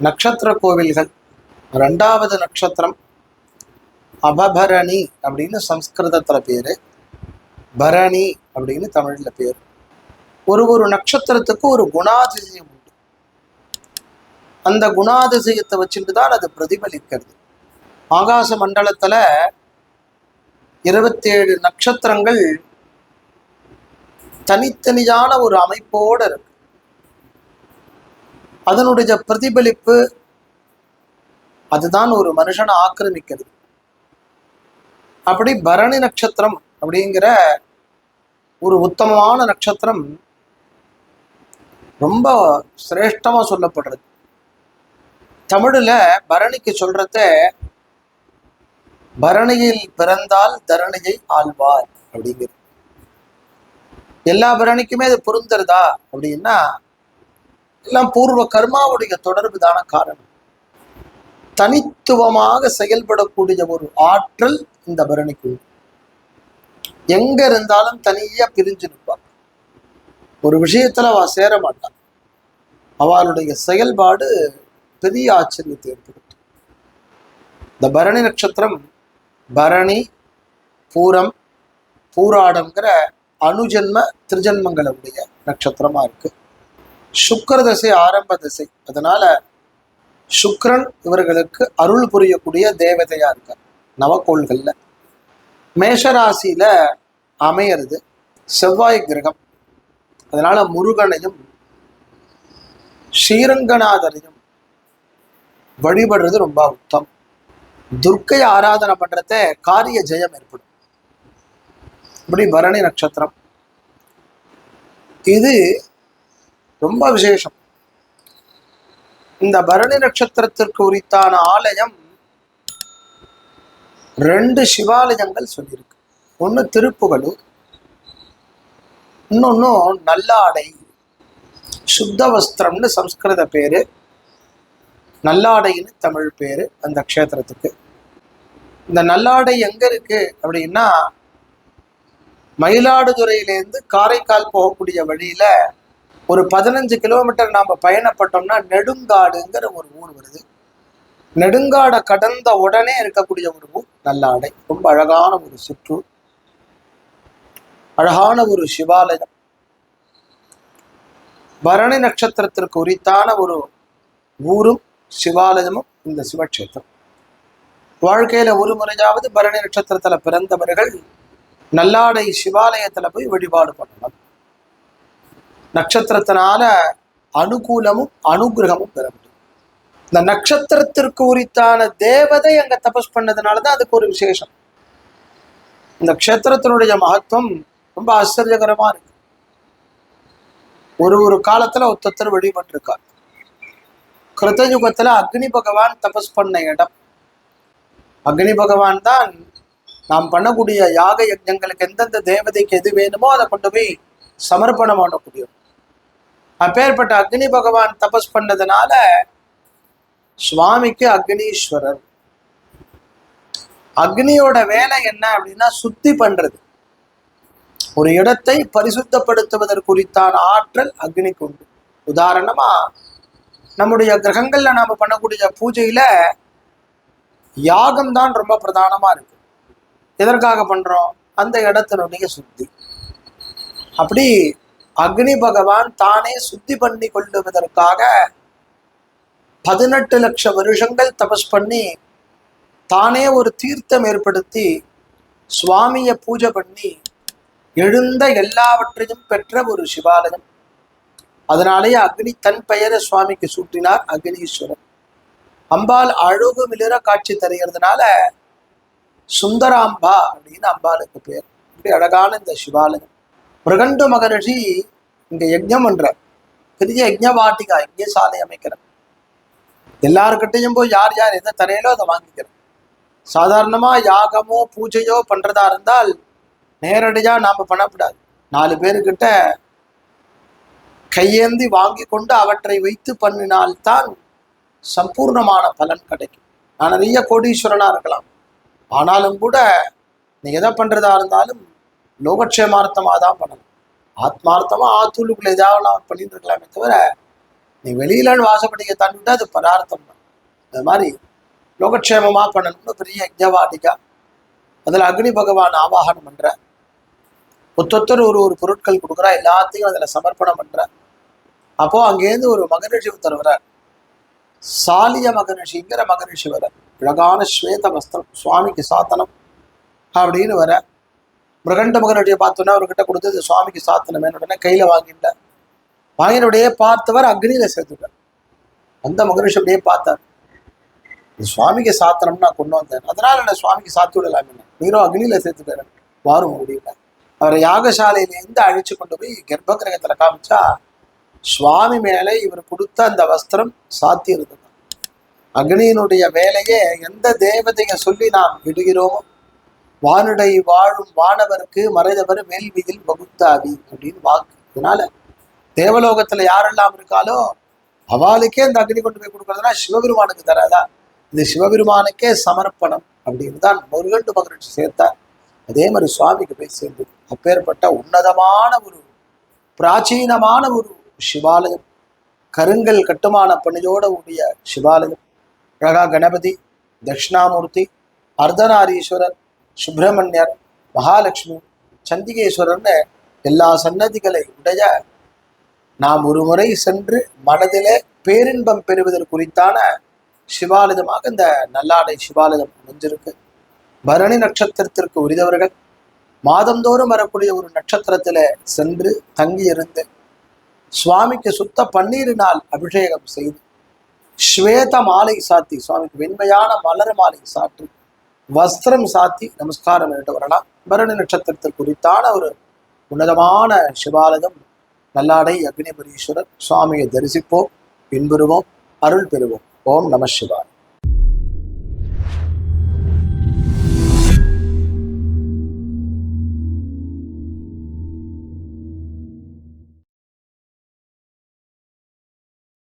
நட்சத்திர கோவில்கள் ரெண்டாவது நட்சத்திரம் அபபரணி அப்படின்னு சம்ஸ்கிருதத்தில் பேர். பரணி அப்படின்னு தமிழில் பேர். ஒரு ஒரு நட்சத்திரத்துக்கு ஒரு குணாதிசயம் உண்டு. அந்த குணாதிசயத்தை வச்சுட்டு தான் அது பிரதிபலிக்கிறது. ஆகாச மண்டலத்துல இருபத்தேழு நட்சத்திரங்கள் தனித்தனியான ஒரு அமைப்போடு இருக்கு. அதனுடைய பிரதிபலிப்பு அதுதான் ஒரு மனுஷனை ஆக்கிரமிக்கிறது. அப்படி பரணி நட்சத்திரம் அப்படிங்கிற ஒரு உத்தமமான நட்சத்திரம் ரொம்ப சிரேஷ்டமா சொல்லப்படுறது. தமிழில் பரணிக்கு சொல்றத பரணியில் பிறந்தால் தரணியை ஆழ்வார் அப்படிங்கிறது. எல்லா பரணிக்குமே அது பொருந்துறதா அப்படின்னா எல்லாம் பூர்வ கர்மாவுடைய தொடர்பு தான காரணம். தனித்துவமாக செயல்படக்கூடிய ஒரு ஆற்றல் இந்த பரணிக்கு எங்க இருந்தாலும் தனியா பிரிஞ்சு நிற்பான். ஒரு விஷயத்துல அவ சேர மாட்டான். அவளுடைய செயல்பாடு பெரிய ஆச்சரியத்தை ஏற்படுத்தும். இந்த பரணி நட்சத்திரம் பரணி பூரம் பூராடங்கிற அணுஜன்ம திருஜன்மங்களுடைய நட்சத்திரமா இருக்கு. சுக்கர தசை ஆரம்ப திசை. அதனால சுக்கரன் இவர்களுக்கு அருள் புரியக்கூடிய தேவதையா இருக்கார். நவக்கோள்கள்ல. மேஷராசியில அமையிறது செவ்வாய் கிரகம். அதனால முருகனையும் ஸ்ரீரங்கநாதரையும் வழிபடுறது ரொம்ப உத்தம். துர்க்கை ஆராதனை பண்றத காரிய ஜெயம் ஏற்படும். இப்படி பரணி நட்சத்திரம். இது ரொம்ப விசேஷம். இந்த பரணி நட்சத்திரத்திற்கு உரித்தான ஆலயம் ரெண்டு சிவாலயங்கள் சொல்லியிருக்கு. ஒன்று திருப்புகலூர் இன்னொன்னு நல்லாடை சுத்த வஸ்திரம்னு சம்ஸ்கிருத பேரு நல்லாடைன்னு தமிழ் பேரு அந்த க்ஷேத்திரத்துக்கு. இந்த நல்லாடை எங்க இருக்கு அப்படின்னா மயிலாடுதுறையிலேருந்து காரைக்கால் போகக்கூடிய வழியில ஒரு பதினஞ்சு கிலோமீட்டர் நாம பயணப்பட்டோம்னா நெடுங்காடுங்கிற ஒரு ஊர் வருது. நெடுங்காடை கடந்த உடனே இருக்கக்கூடிய ஒரு ஊர் நல்லாடை. ரொம்ப அழகான ஒரு சுற்று. அழகான ஒரு சிவாலயம். பரணி நட்சத்திரத்திற்கு உரித்தான ஒரு ஊரும் சிவாலயமும் இந்த சிவக்ஷேத்திரம். வாழ்க்கையில ஒரு முறையாவது பரணி நட்சத்திரத்துல பிறந்தவர்கள் நல்லாடை சிவாலயத்துல போய் வழிபாடு பண்ணலாம். நட்சத்திரத்தினால அனுகூலமும் அனுகிரகமும் பெற முடியும் இந்த நட்சத்திரத்திற்கு உரித்தான தேவதை அங்க தபஸ் பண்ணதுனாலதான் அதுக்கு ஒரு விசேஷம். இந்த க்ஷேத்திரத்தினுடைய மகத்துவம் ரொம்ப ஆச்சரியகரமா இருக்கு. ஒரு ஒரு காலத்துல ஒருத்தர் வழிபட்டிருக்கார். கிருத்தயுகத்துல அக்னி பகவான் தபஸ் பண்ண இடம். அக்னி பகவான் தான் நாம் பண்ணக்கூடிய யாக யஜ்ஞங்களுக்கு எந்தெந்த தேவதைக்கு எது வேணுமோ அதை கொண்டு போய் சமர்ப்பணம் பண்ணக்கூடியவர். அப்பேற்பட்ட அக்னி பகவான் தபஸ் பண்ணதுனால சுவாமிக்கு அக்னீஸ்வரர். அக்னியோட வேலை என்ன அப்படின்னா சுத்தி பண்றது. ஒரு இடத்தை பரிசுத்தப்படுத்துவதற்குரித்தான ஆற்றல் அக்னிக்கு உண்டு. உதாரணமா நம்முடைய கிரகங்கள்ல நாம பண்ணக்கூடிய பூஜையில யாகம் தான் ரொம்ப பிரதானமா இருக்கு. எதற்காக பண்றோம்? அந்த இடத்தினுடைய சுத்தி. அப்படி அக்னி பகவான் தானே சுத்தி பண்ணி கொள்ளுவதற்காக பதினெட்டு லட்சம் வருஷங்கள் தபஸ் பண்ணி தானே ஒரு தீர்த்தம் ஏற்படுத்தி சுவாமியை பூஜை பண்ணி எழுந்த எல்லாவற்றையும் பெற்ற ஒரு சிவாலயம். அதனாலேயே அக்னி தன் பெயரை சுவாமிக்கு சூட்டினார் அக்னீஸ்வரன் அம்பாள் அழகு மிளிர காட்சி தருகிறதுனால சுந்தராம்பா அப்படின்னு அம்பாளுக்கு பேர். இப்படி அழகான இந்த சிவாலயம். மிருகண்டு மகரிஷி இங்க யஜ்ஞம் பண்ற பெரிய யஜ்ஞவாட்டிகா சாலை அமைக்கிற எல்லாருக்கிட்டையும் போய் யார் யார் எதை தரையிலோ அதை வாங்கிக்கிறோம் சாதாரணமா யாகமோ பூஜையோ பண்றதா இருந்தால் நேரடியா நாம பண்ணக்கூடாது நாலு பேருக்கிட்ட கையேந்தி வாங்கி கொண்டு அவற்றை வைத்து பண்ணினால்தான் சம்பூர்ணமான பலன் கிடைக்கும். நான் நிறைய கோடீஸ்வரனா இருக்கலாம். ஆனாலும் கூட நீ எதை பண்றதா இருந்தாலும் லோகக்ஷேமார்த்தமாக தான் பண்ணணும். ஆத்மார்த்தமா ஆத்தூளுக்குள்ள ஏதாவது பண்ணிட்டு இருக்கலாமே தவிர நீ வெளியிலன்னு வாசப்படிக்க தாண்டிவிட்டா அது பரார்த்தம் தான் அது மாதிரி லோகக்ஷேமமா பண்ணணும்னு பெரிய யஜ்ஞவாடிக்கா அதுல அக்னி பகவான் ஆவாகனம் பண்ற. ஒத்தொத்தர் ஒரு ஒரு பொருட்கள் கொடுக்குறா எல்லாத்தையும் அதுல சமர்ப்பணம் பண்ற. அப்போ அங்கேருந்து ஒரு மகரிஷி ஒருத்தர் வர சாலிய மகரிஷிங்கிற மகரிஷி வர அழகான ஸ்வேத வஸ்திரம் சுவாமிக்கு சாத்தனம் அப்படின்னு வர மிருகண்ட மகனுடைய பார்த்தோன்னா அவர்கிட்ட கொடுத்து சுவாமிக்கு சாத்தனமே. உடனே கையில வாங்கிட்டார் வாங்கினுடைய பார்த்தவர் அக்னியில சேர்த்துட்டார் அந்த மகரிஷி அப்படியே பார்த்தார். சுவாமிக்கு சாத்தனம் நான் கொண்டு வந்தேன். அதனால நான் சுவாமிக்கு சாத்து விடலாம் நீரும் அக்னியில் சேர்த்துட்டார். வாரும் முடியல. அவரை யாகசாலையிலேருந்து அழிச்சு கொண்டு போய் கர்ப்ப கிரகத்தில் காமிச்சா சுவாமி மேலே இவர் கொடுத்த அந்த வஸ்திரம் சாத்தி இருந்தது அக்னியினுடைய வேலையே எந்த தேவதையை சொல்லி நாம் விடுகிறோமோ வானுடை வாழும் வானவருக்கு மறைந்தவர் வேள்வியில் வகுத்தாவி அப்படின்னு வாக்கு. அதனால தேவலோகத்துல யாரெல்லாம் இருக்காலோ அவளுக்கே இந்த அக்னி கொண்டு போய் கொடுக்கறதுனா சிவபெருமானுக்கு தராதா? இது சிவபெருமானுக்கே சமர்ப்பணம் அப்படின்னு தான் முருகண்டு மகிழ்ச்சி சேர்த்தார் அதே மாதிரி சுவாமிக்கு போய் சேர்ந்தது. அப்பேற்பட்ட உன்னதமான ஒரு பிராச்சீனமான ஒரு சிவாலயம். கருங்கல் கட்டுமான பணியோட உடைய சிவாலயம். அழகா கணபதி தட்சிணாமூர்த்தி அர்த்தநாரீஸ்வரர் சுப்பிரமணியர் மகாலட்சுமி சந்திகேஸ்வரர்னு எல்லா சன்னதிகளை உடைய நாம் ஒரு முறை சென்று மனதிலே பேரின்பம் பெறுவதற்கு குறித்தான சிவாலயமாக இந்த நல்லாடை சிவாலயம் அமைஞ்சிருக்கு. பரணி நட்சத்திரத்திற்கு உரிதவர்கள் மாதந்தோறும் வரக்கூடிய ஒரு நட்சத்திரத்துல சென்று தங்கி இருந்து சுவாமிக்கு சுத்த பன்னீரினால் அபிஷேகம் செய்து ஸ்வேத மாலை சாத்தி சுவாமிக்கு வெண்மையான மலர் மாலை சாற்றி வஸ்திரம் சாத்தி நமஸ்காரம் பண்ணிட்டு வரலாம். பரணி நட்சத்திரத்தை குறித்தான ஒரு உன்னதமான சிவாலயம் நல்லாடை அக்னிபுரீஸ்வரர் சுவாமியை தரிசிப்போம் பின்புறுவோம் அருள் பெறுவோம். ஓம் நம சிவாய்.